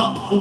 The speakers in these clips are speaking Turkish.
Bana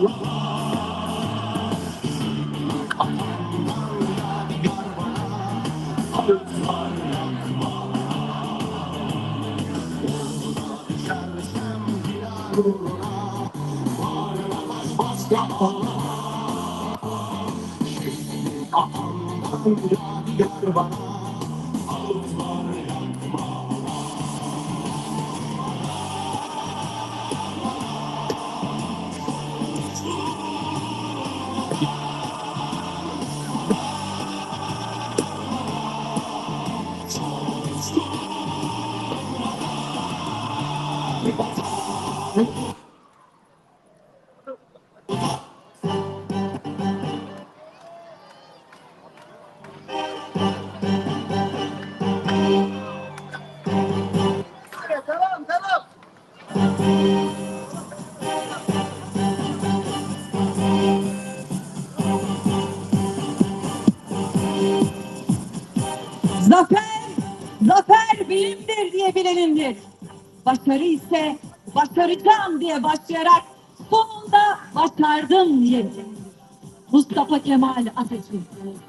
Zafer, zafer benimdir diye bilenindir. Başarı ise başaracağım diye başlayarak sonunda başardım diye. Mustafa Kemal Atatürk.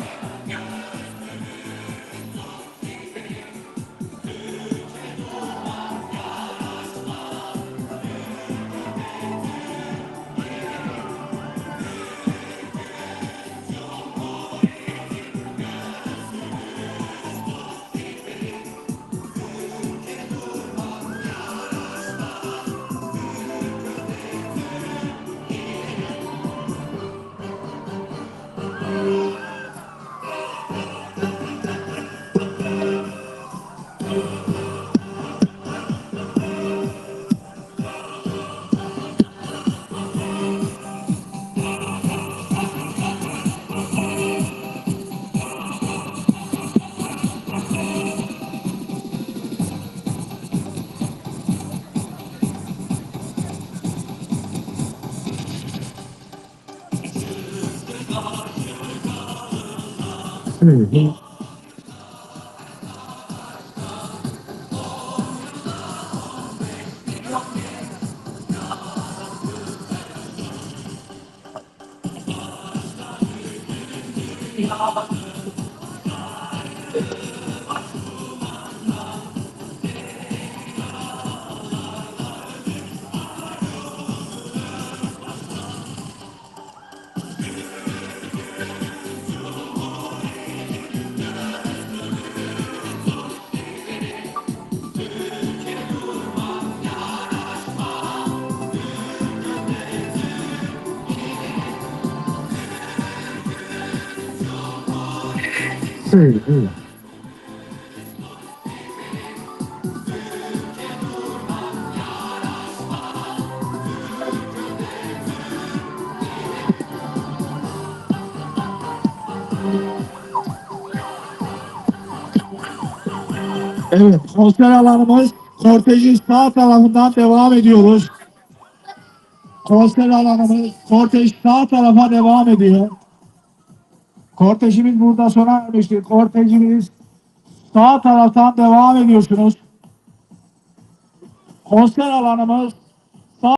嗯。音 Evet, konser alanımız kortejin sağ tarafından devam ediyoruz. Konser alanımız kortej sağ tarafa devam ediyor. Kortejimiz burada sona ermiştir. Kortejimiz sağ taraftan devam ediyorsunuz. Konser alanımız